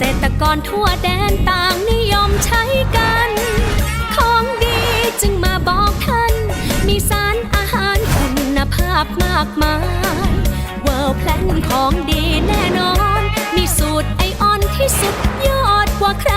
ษตรกรทั่วแดนต่างนิยมใช้กัน ของดีจึงมาบอกท่าน มีสารอาหารคุณภาพมากมายเวิร์แพลนของดีแน่นอน มีสูตรไอออนที่สุดยอดกว่าใคร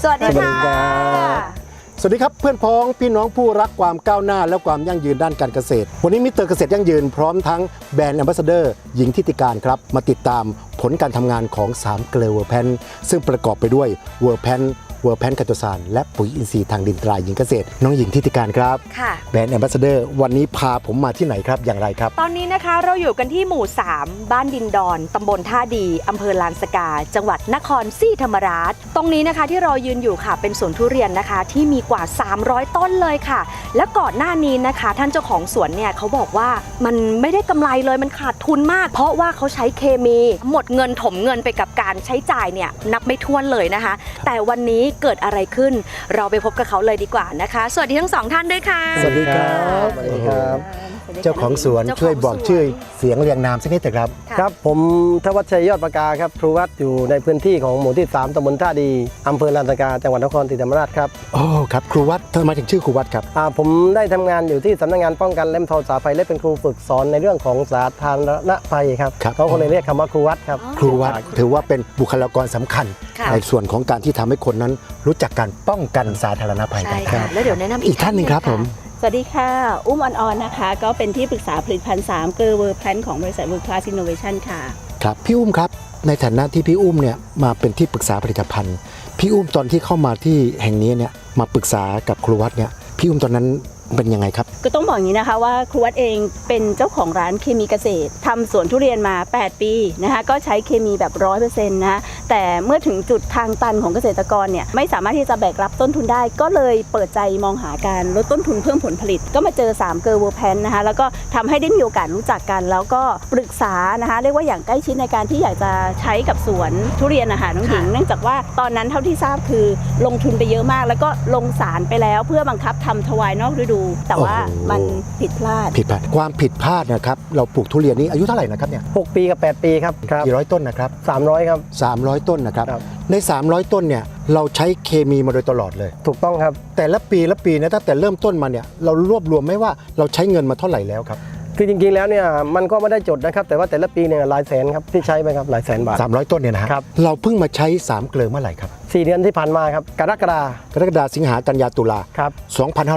สวัสดีสวัสดีค่ะครับ สวัสดีครับเพื่อนพ้องพี่น้องผู้รักความก้าวหน้า และความยั่งยืนด้านการเกษตร วันนี้มิสเตอร์เกษตรยั่งยืนพร้อมทั้งแบรนด์แอมบาสเดอร์หญิงทิติการครับ มาติดตามผลการทำงานของ3เกลเวอร์แพนซึ่งประกอบไปด้วยเวอร์แพน เวอร์แพนกัตโตซานและปุ๋ยอินทรีย์ทางดินตรายหญิงเกษตร น้องหญิงทิติการครับค่ะแบรนด์แอมบาสเดอร์วันนี้พาผมมาที่ไหนครับอย่างไรครับ ตอนนี้นะคะเราอยู่กันที่หมู่ 3 บ้านดินดอนตำบลท่าดีอำเภอลานสกา จังหวัดนครศรีธรรมราช ตรงนี้นะคะที่เรายืนอยู่ค่ะเป็นสวนทุเรียนนะคะ ที่มีกว่า 300 ต้นเลยค่ะ และก่อนหน้านี้นะคะ ท่านเจ้าของสวนเนี่ยเขาบอกว่ามันไม่ได้กำไรเลยมันขาดทุนมาก เพราะว่าเขาใช้เคมี หมดเงินถมเงินไปกับการใช้จ่ายเนี่ยนับไม่ถ้วนเลยนะคะ แต่วันนี้เกิดอะไรขึ้น เราไปพบกับเขาเลยดีกว่านะคะ สวัสดีทั้งสองท่านด้วยค่ะ สวัสดีครับ สวัสดีครับ เจ้าของสวนเจ้าของช่วยบอกสวนชื่อเสียงเรียงนามสักนิดเถอะครับค่ะครับ ผมทวัชชัยยอดประกาครับครูวัดอยู่ในพื้นที่ของหมู่ที่ 3ตำบลท่าดีอำเภอลานสกาจังหวัดนครศรีธรรมราชครับโอ้ครับครูวัดทำไมถึงชื่อครูวัดครับอ่าผมได้ทำงานอยู่ที่สำนักงานป้องกันและบรรเทาสาภัยและเป็นครูฝึกสอนในเรื่องของสาธารณภัยครับครับ เขาก็เลยเรียกคำว่าครูวัดครับ ครูวัดถือว่าเป็นบุคลากรสำคัญ ค่ะ ในส่วนของการที่ทำให้คนนั้นรู้จักการป้องกันสาธารณภัยใช่กันคค่ะรับ แล้วเดี๋ยวแนะนำอีกท่านหนึ่งครับผม สวัสดีค่ะ อุ้มออนๆนะคะ ก็เป็นที่ปรึกษาผลิตภัณฑ์3เกอร์เวอร์แพลนของบริษัท World Class Innovation ค่ะ ครับ พี่อุ้มครับ ในฐานะที่พี่อุ้มเนี่ยมาเป็นที่ปรึกษาผลิตภัณฑ์ พี่อุ้มตอนที่เข้ามาที่แห่งนี้เนี่ยมาปรึกษากับครูวัดเนี่ยพี่อุ้มตอนนั้น เป็นยังไงครับ ก็ต้องบอกอย่างนี้นะคะว่าครูวัดเองเป็นเจ้าของร้านเคมีเกษตรทำสวนทุเรียนมา 8 ปีนะคะก็ใช้เคมีแบบร้อยเปอร์เซ็นต์นะคะแต่เมื่อถึงจุดทางตันของเกษตรกรเนี่ยไม่สามารถที่จะแบกรับต้นทุนได้ ก็เลยเปิดใจมองหาการลดต้นทุนเพิ่มผลผลิต ก็มาเจอ3เกอร์เวอร์แพนนะคะแล้วก็ทำให้ได้มีโอกาสรู้จักกัน แล้วก็ปรึกษานะคะเรียกว่าอย่างใกล้ชิดในการที่อยากจะใช้กับสวนทุเรียนอาหารน้องหญิงเนื่องจากว่าตอนนั้นเท่าที่ทราบคือลงทุนไปเยอะมาก แล้วก็ลงสารไปแล้วเพื่อบังคับทำถวายนอกฤดูแต่ว่าโอ้โห มันผิดพลาด ผิดพลาดความผิดพลาดนะครับเราปลูกทุเรียนนี้อายุเท่าไหร่นะครับเนี่ย6 ปีกับ 8 ปีครับครับกี่ร้อยต้นนะครับ300ครับ 300 ต้นนะครับครับ ใน 300 ต้นเนี่ยเราใช้เคมีมาโดยตลอดเลย ถูกต้องครับ แต่ละปีละปีนะตั้งแต่เริ่มต้นมาเนี่ยเรารวบรวมไหม่ว่าเราใช้เงินมาเท่าไหร่แล้วครับคือจริงๆแล้วเนี่ยมันก็ไม่ได้จดนะครับ แต่ว่าแต่ละปีเนี่ยหลายแสนครับที่ใช้ไปครับหลายแสนบาท 300 ต้นเนี่ยนะฮะครับ เราเพิ่งมาใช้ 3 เกลือเมื่อไหร่ครับ สี่เดือนที่ผ่านมาครับกรกฎากรกฎาสิงหากันยาตุลาครับ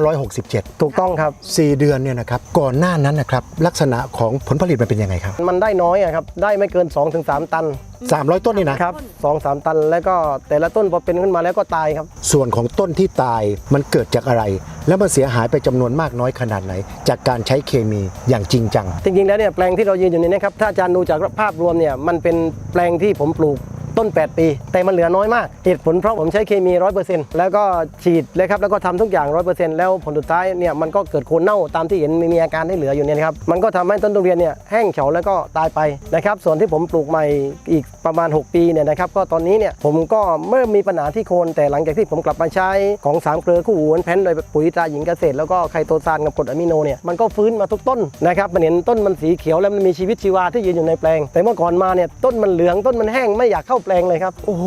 2567 ถูกต้องครับ 4 เดือนเนี่ยนะครับก่อนหน้านั้นนะครับลักษณะของผลผลิตมันเป็นยังไงครับ มันได้น้อยอะครับได้ไม่เกิน 2-3 ตัน 300 ต้นนี่นะ ครับสองสามตันแล้วก็แต่ละต้นพอเป็นขึ้นมาแล้วก็ตายครับ ส่วนของต้นที่ตายมันเกิดจากอะไร แล้วมันเสียหายไปจำนวนมากน้อยขนาดไหน จากการใช้เคมีอย่างจริงจัง จริงๆแล้วเนี่ยแปลงที่เรายืนอยู่นี้นะครับถ้าอาจารย์ดูจากภาพรวมเนี่ยมันเป็นแปลงที่ผมปลูก ต้น 8 ปี แต่มันเหลือน้อยมากเหตุผลเพราะผมใช้เคมี 100%แล้วก็ฉีดเลยครับแล้วก็ทำทุกอย่าง 100%แล้วผลสุดท้ายเนี่ยมันก็เกิดโคนเน่าตามที่เห็นมีมีอาการที่เหลืออยู่เนี่ยครับมันก็ทำให้ต้นทุเรียนเนี่ยแห้งเฉาแล้วก็ตายไปนะครับส่วนที่ผมปลูกใหม่อีกประมาณ 6 ปีเนี่ยนะครับก็ตอนนี้เนี่ยผมก็เมื่อมีปัญหาที่โคนแต่หลังจากที่ผมกลับมาใช้ของสามเกลือคู่หูแพนโดยปุ๋ยตราหญิงเกษตรแล้วก็ไคโตซานกับกรดอะมิโนเนี่ยมันก็ฟื้นมาทุกต้นนะครับมันเห็นต้นมันสีเขียวแล้วมันมีชีวิตชีวาที่ยืนอยู่ในแปลง แต่เมื่อก่อนมาเนี่ยต้นมันเหลืองต้นมันแห้งไม่อยากเข้าแปลงเลยครับ โอ้โห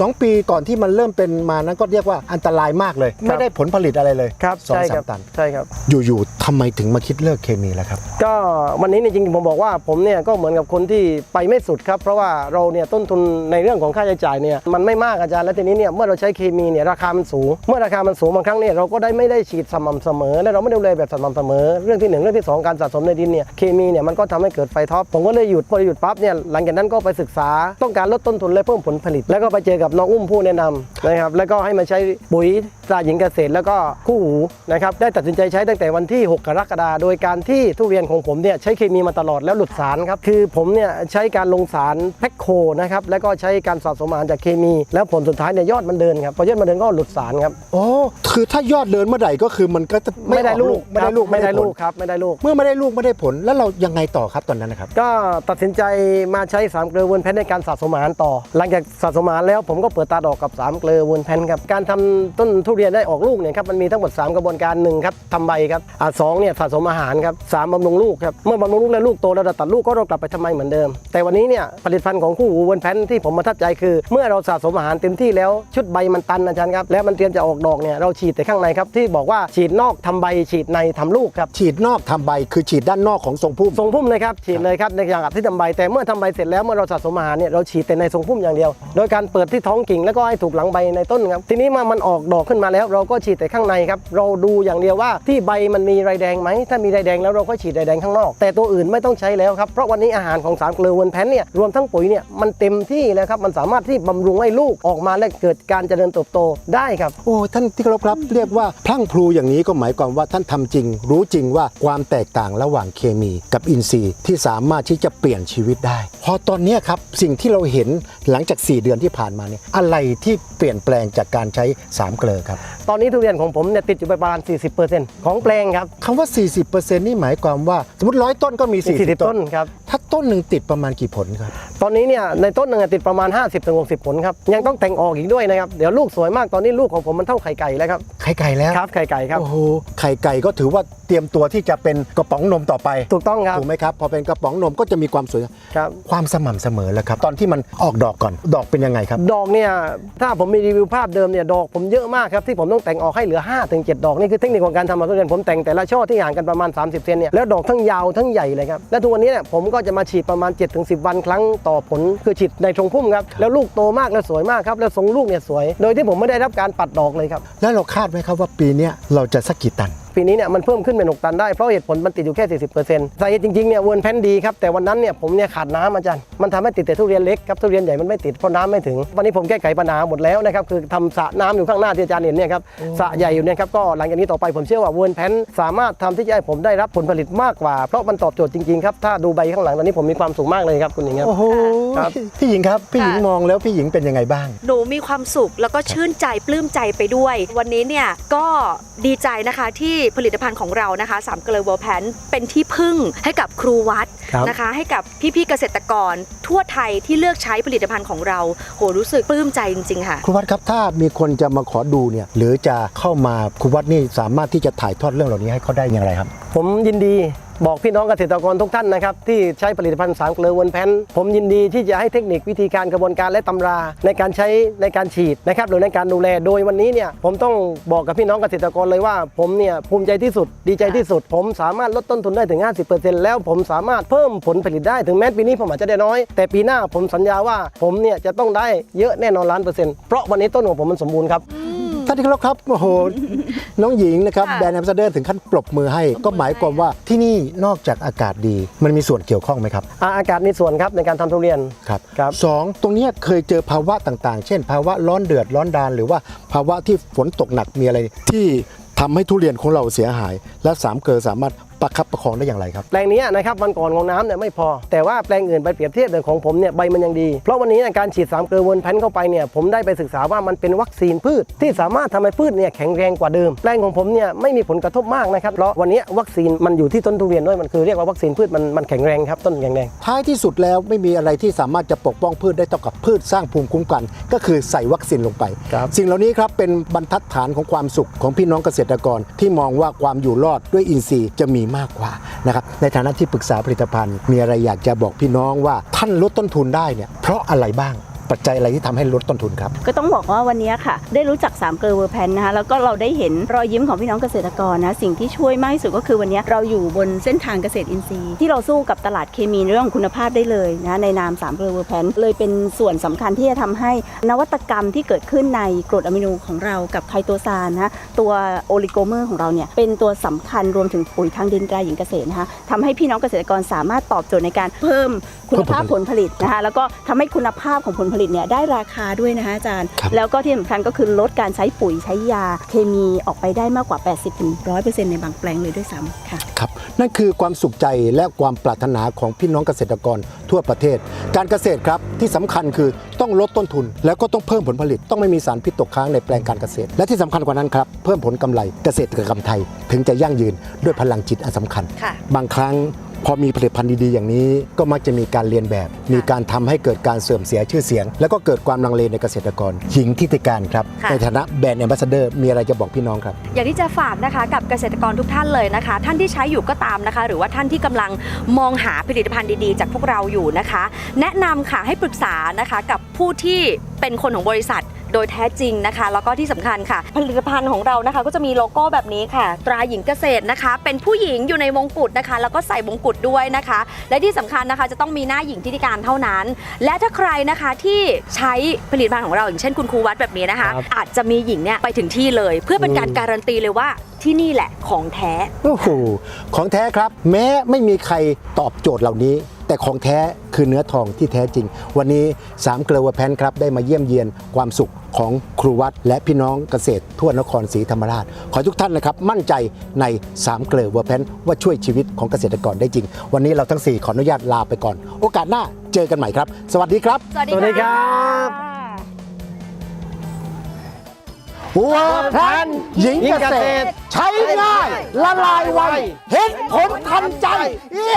สองปีก่อนที่มันเริ่มเป็นมานั้นก็เรียกว่าอันตรายมากเลย ไม่ได้ผลผลิตอะไรเลยครับสองใช่สาครัมตัน ใช่ครับ อยู่ๆทำไมถึงมาคิดเลิกเคมีแล้วครับ ก็วันนี้เนี่ยจริงๆผมบอกว่าผมเนี่ยก็เหมือนกับคนที่ไปไม่สุดครับ เพราะว่าเราเนี่ยต้นทุนในเรื่องของค่าใช้จ่ายเนี่ยมันไม่มากอาจารย์และทีนี้เนี่ยเมื่อเราใช้เคมีเนี่ยราคามันสูง เมื่อราคามันสูงบางครั้งเนี่ยเราก็ได้ไม่ได้ฉีดสม่ำเสมอและเราไม่ได้ดูแลแบบสม่ำเสมอ เรื่องที่หนึ่งเรื่องที่สองการสะสมในดินเนี่ยเคมีเนี่ยมันก็ทำให้เกิดไฟท็อปผมก็เลยหยุดพอหยุดปั๊บเนี่ยหลังจากนั้นก็ไปศึกษาต้องการลดต้นทุนและเพิ่มผลผลิต แล้วก็ไปเจอกับกับน้องอุ้มผู้แนะนำนะครับ แล้วก็ให้มาใช้ปุ๋ยตราหญิงเกษตรแล้วก็คู่หูนะครับได้ตัดสินใจใช้ตั้งแต่วันที่ 6 กรกฎาคมโดยการที่ทุเรียนของผมเนี่ยใช้เคมีมาตลอดแล้วหลุดสารครับคือผมเนี่ยใช้การลงสารแพคโคนะครับแล้วก็ใช้การสะสมอาหารจากเคมี แล้วผลสุดท้ายเนี่ยยอดมันเดินครับพอยอดมันเดินก็หลุดสารครับโอ้คือถ้ายอดเดินเมื่อไหร่ก็คือมันก็จะไม่ได้ออลูกไม่ได้ลูกครับไม่ได้ผลูกครับไม่ได้ลูกเมื่อไม่ได้ลูกไม่ได้ผลแล้วเรายังไงต่อครับตอนนั้นนะครับก็ตัดสินใจมาใช้3เกลือเวนแพนในการสะสมอาหารต่อ หลังจากสะสมอาหารแล้วผมก็เปิดตาดอกกับ3เกลือเวนแพนครับการทำต้นทุเรียนได้ออกลูกเนี่ยครับมันมีทั้งหมด 3 กระบวนการหนึ่งครับทำใบครับอ่าสองเนี่ยสะสมอาหารครับสามบำรุงลูกครับเมื่อบำรุงลูกแล้วลูกโตแล้วเราตัดลูกก็เรากลับไปทำไมเหมือนเดิม แต่วันนี้เนี่ยผลิตภัณฑ์ของคู่หูเวนแพนที่ผมประทับใจคือ เมื่อเราสะสมอาหารเต็มที่แล้วชุดใบมันตันอาจารย์ครับแล้วมันเตรียมจะออกดอกเนี่ยเราฉีดแต่ข้างในครับที่บอกว่าฉีดนอกทำใบฉีดในทำลูกครับฉีดนอกทำใบคือฉีดด้านนอกของทรงพุ่มทรงพุ่มเลยครับฉีดเลยครับในอย่างอัดที่ทำใบ แต่เมื่อทำใบเสร็จแล้วเมื่อเราสะสมอาหารเนี่ยเราฉีดแต่ในทรงพุ่มอย่างเดียว โดยการเปิดที่ท้องกิ่งแล้วก็ให้ถูกหลังใบในต้นครับทีนี้มามันออกดอกขึ้นมาแล้วเราก็ฉีดแต่ข้างในครับเราดูอย่างเดียวว่าที่ใบมันมีไรแดงไหมถ้ามีไรแดงแล้วเราก็ฉีดไรแดงข้างนอก แต่ตัวอื่นไม่ต้องใช้แล้วครับเพราะวันนี้อาหารของสามเกลือวนแพนเนี่ยรวมทั้งปุ๋ยเนี่ยมันเต็มที่แล้วครับมันสามารถที่บำรุงให้ลูกออกมาและเกิดการเจริญเติบโตได้ครับโอ้ท่านที่เคารพครับเรียกว่าพลั่งพลูอย่างนี้ก็หมายความว่าท่านทำจริง รู้จริงว่าความแตกต่างระหว่างเคมีกับอินทรีย์ที่สามารถที่จะเปลี่ยนชีวิตได้ พอตอนนี้ครับสิ่งที่เราเห็นหลังจาก 4 เดือนที่ผ่านมาเนี่ยอะไรที่เปลี่ยนแปลงจากการใช้สามเกลือครับตอนนี้ทุเรียนของผมเนี่ยติดอยู่ไปประมาณ 40%ของแปลงครับคำว่า 40%นี่หมายความว่า สมมติร้อยต้นก็มี 40 40 ต้ต้นน ครับ ถ้าต้นหนึ่งติดประมาณกี่ผลครับ ตอนนี้เนี่ยในต้นหนึ่งอะติดประมาณ 50-60ผลครับยังต้องแต่งออกอีกด้วยนะครับเดี๋ยวลูกสวยมากตอนนี้ลูกของผมมันเท่าไข่ไก่แล้วครับไข่ไก่แล้วครับไข่ไก่ครับ โอ้โหไข่ไก่ก็ถือว่าเตรียมตัวที่จะเป็นกระป๋องนมต่อไปถูกต้องครับถูกไหมครับ พอเป็นกระป๋องนมก็จะมีความสวยครับ ความสม่ำเสมอแล้วครับ ตอนที่มันออกดอกก่อนดอกเป็นยังไงครับ ดอกเนี่ยถ้าผมมีรีวิวภาพเดิมเนี่ยดอกผมเยอะมากครับที่ผมต้องแต่งออกให้เหลือ5-7ดอกนี่คือเทคนิคของการทำมาทุเรียนผมแต่งแต่ละช่อที่ห่างกันประมาณ 30เซนเนี่ยแล้วดอกทั้งยาวทั้งใหญ่เลยครับและทุกวันนี้เนี่ยผมก็จะมาฉีดประมาณ 7-10 วันครั้งต่อผลคือฉีดในชงพุ่มครับแล้วลูกโตมากและสวยมากครับแล้วทรงลูกเนี่ยสวย โดยที่ผมไม่ได้รับการปัดดอกเลยครับแล้วเราคาดไหมครับว่าปีนี้เราจะสักกี่ตัน ปีนี้เนี่ยมันเพิ่มขึ้นเป็น 6 ตันได้ เพราะเหตุผลมันติดอยู่แค่ 40%สาเหตุจริงๆเนี่ยเวิร์นแพนดีครับแต่วันนั้นเนี่ยผมเนี่ยขาดน้ำอาจารย์มันทำให้ติดแต่ทุเรียนเล็กครับทุเรียนใหญ่มันไม่ติดเพราะน้ำไม่ถึง วันนี้ผมแก้ไขปัญหาหมดแล้วนะครับคือทำสระน้ำอยู่ข้างหน้าที่อาจารย์เห็นเนี่ยครับสระใหญ่อยู่เนี่ยครับก็หลังจากนี้ต่อไปผมเชื่อว่าเวิร์นแพนสามารถทำที่จะให้ผมได้รับผลผลิตมากกว่า เพราะมันตอบโจทย์จริงๆครับถ้าดูใบข้างหลังตอนนี้ผมมีความสุขมากเลยครับคุณหญิงครับ โอ้โหครับ พี่หญิงครับ พี่หญิงมองแล้วพี่หญิงเป็นยังไงบ้าง หนูมีความสุขแล้วก็ชื่นใจปลื้มใจไปด้วย วันนี้เนี่ยก็ดีใจนะคะที่ผลิตภัณฑ์ของเรานะคะสามเกลือเวอร์แพนเป็นที่พึ่งให้กับครูวัดครับนะคะ ให้กับพี่ๆเกษตรกร ทั่วไทยที่เลือกใช้ผลิตภัณฑ์ของเรา โหรู้สึกปลื้มใจจริงๆค่ะ ครูวัดครับถ้ามีคนจะมาขอดูเนี่ยหรือจะเข้ามาครูวัดนี่สามารถที่จะถ่ายทอดเรื่องเหล่านี้ให้เขาได้อย่างไรครับ ผมยินดี บอกพี่น้องเกษตรกรทุกท่านนะครับที่ใช้ผลิตภัณฑ์สามเกลือวนแพนผมยินดีที่จะให้เทคนิควิธีการกระบวนการและตำรา ในการใช้ในการฉีดนะครับหรือในการดูแลโดยวันนี้เนี่ยผมต้องบอกกับพี่น้องเกษตรกรเลยว่า ผมเนี่ยภูมิใจที่สุด ดีใจที่สุด ผมสามารถลดต้นทุนได้ถึง 50%แล้วผมสามารถเพิ่มผลผลิตได้ถึงแม้ปีนี้ผมอาจจะได้น้อย แต่ปีหน้าผมสัญญาว่าผมเนี่ยจะต้องได้เยอะแน่นอนล้านเปอร์เซ็นต์เพราะวันนี้ต้นของผมมันสมบูรณ์ครับ ท่านที่เคารพครับโอ้โหน้องหญิงนะครับค่ะแบรนด์แอมบาสเดอร์ถึงขั้นปรบมือให้ ก็หมายความว่าที่นี่นอกจากอากาศดีมันมีส่วนเกี่ยวข้องไหมครับอ่าอากาศมีส่วนครับในการทำทุเรียน ครับครับ สองตรงเนี้ยเคยเจอภาวะต่างๆ เช่น ภาวะร้อนเดือดร้อนดานหรือว่าภาวะที่ฝนตกหนักมีอะไรที่ทำให้ทุเรียนของเราเสียหาย และสามเกลอสามารถ ประคับประคองได้อย่างไรครับ แปลงนี้นะครับวันก่อนของน้ำเนี่ยไม่พอ แต่ว่าแปลงอื่นไปเปรียบเทียบอย่างของผมเนี่ยใบมันยังดี เพราะวันนี้เนี่ยการฉีดสามเกลือเวนแพนเข้าไปเนี่ยผมได้ไปศึกษาว่ามันเป็นวัคซีนพืช ที่สามารถทำให้พืชเนี่ยแข็งแรงกว่าเดิม แปลงของผมเนี่ยไม่มีผลกระทบมากนะครับเพราะวันนี้วัคซีนมันอยู่ที่ต้นทุเรียนด้วยมันคือเรียกว่าวัคซีนพืชมันมันแข็งแรงครับต้นแข็งแรงท้ายที่สุดแล้วไม่มีอะไรที่สามารถจะปกป้องพืชได้เท่ากับพืชสร้างภูมิคุ้มกัน ก็คือใส่วัคซีนลงไปครับสิ่งเหล่านี้ครับเป็นบรรทัดฐานของความสุขของพี่น้องเกษตรกรที่มองว่าความอยู่รอดด้วยอินทรีย์จะมีมากกว่านะครับในฐานะที่ปรึกษาผลิตภัณฑ์ มีอะไรอยากจะบอกพี่น้องว่าท่านลดต้นทุนได้เนี่ยเพราะอะไรบ้าง ปัจจัยอะไรที่ทำให้ลดต้นทุนครับ ก็ต้องบอกว่าวันนี้ค่ะ ได้รู้จัก3ามเกลอเวอร์แพนนะคะแล้วก็เราได้เห็นรอยยิ้มของพี่น้องเกษตรกรนะสิ่งที่ช่วยมากที่สุดก็คือวันนี้เราอยู่บนเส้นทางเกษตรอินทรีย์ ที่เราสู้กับตลาดเคมีเรื่องคุณภาพได้เลยนะในนาม3ามเกลอเวอร์แพนเลยเป็นส่วนสำคัญที่จะทำให้นวัตกรรมที่เกิดขึ้นในกรดอะมิโนของเรากับไคโตซานนะตัวโอลิโกเมอร์ของเราเนี่ยเป็นตัวสำคัญรวมถึงปุ๋ยทางดินตราหญิงเกษตรนะคะทำให้พี่น้องเกษตรกรสามารถตอบโจทย์ในการเพิ่มคุณภาพผลผลิตนะคะแล้วก็ทำให้คุณภาพของผลผลิตเนี่ยได้ราคาด้วยนะคะอาจารย์ครับแล้วก็ที่สำคัญก็คือลดการใช้ปุ๋ยใช้ยาเคมีออกไปได้มากกว่า 80-100%ในบางแปลงเลยด้วยซ้ำค่ะครับนั่นคือความสุขใจและความปรารถนาของพี่น้องเกษตรกรทั่วประเทศ การเกษตรครับที่สำคัญคือต้องลดต้นทุน แล้วก็ต้องเพิ่มผลผลิตต้องไม่มีสารพิษตกค้างในแปลงการเกษตร และที่สำคัญกว่านั้นครับเพิ่มผลกำไรเกษตรกรรมไทย ถึงจะยั่งยืนด้วยพลังจิตอันสำคัญค่ะบางครั้ง พอมีผลิตภัณฑ์ดีๆอย่างนี้ก็มักจะมีการเรียนแบบ มีการทำให้เกิดการเสื่อมเสียชื่อเสียง แล้วก็เกิดความลังเลในเกษตรกร หญิงทิติการครับ ค่ะ ในฐานะแบรนด์แอมบาสเดอร์มีอะไรจะบอกพี่น้องครับ อย่างที่จะฝากนะคะกับเกษตรกรทุกท่านเลยนะคะ ท่านที่ใช้อยู่ก็ตามนะคะ หรือว่าท่านที่กำลังมองหาผลิตภัณฑ์ดีๆ จากพวกเราอยู่นะคะ แนะนำค่ะให้ปรึกษานะคะกับผู้ที่เป็นคนของบริษัท โดยแท้จริงนะคะ แล้วก็ที่สำคัญค่ะ ผลิตภัณฑ์ของเรานะคะ ก็จะมีโลโก้แบบนี้ค่ะ ตราหญิงเกษตรนะคะ เป็นผู้หญิงอยู่ในมงกุฎนะคะ แล้วก็ใส่มงกุฎด้วยนะคะ และที่สำคัญนะคะจะต้องมีหน้าหญิงที่ติการเท่านั้น และถ้าใครนะคะที่ใช้ผลิตภัณฑ์ของเราอย่างเช่นคุณครูวัดแบบนี้นะคะครับอาจจะมีหญิงเนี่ยไปถึงที่เลย เพื่อเป็นการอืมการันตีเลยว่าที่นี่แหละของแท้โอ้โหของแท้ครับ แม้ไม่มีใครตอบโจทย์เหล่านี้ แต่ของแท้คือเนื้อทองที่แท้จริง วันนี้3เกลือแพนครับได้มาเยี่ยมเยียนความสุขของครูวัดและพี่น้องเกษตรทั่วนครศรีธรรมราช ขอให้ทุกท่านนะครับมั่นใจใน3เกลือแพนว่าช่วยชีวิตของเกษตรกรได้จริง วันนี้เราทั้ง 4 ขออนุญาตลาไปก่อน โอกาสหน้าเจอกันใหม่ครับ สวัสดีครับ สวัสดีสวัสดีครับ วัวแพนหญิงเกษตร ใช้ง่าย ละลายไว เห็นผลทันใจ เย้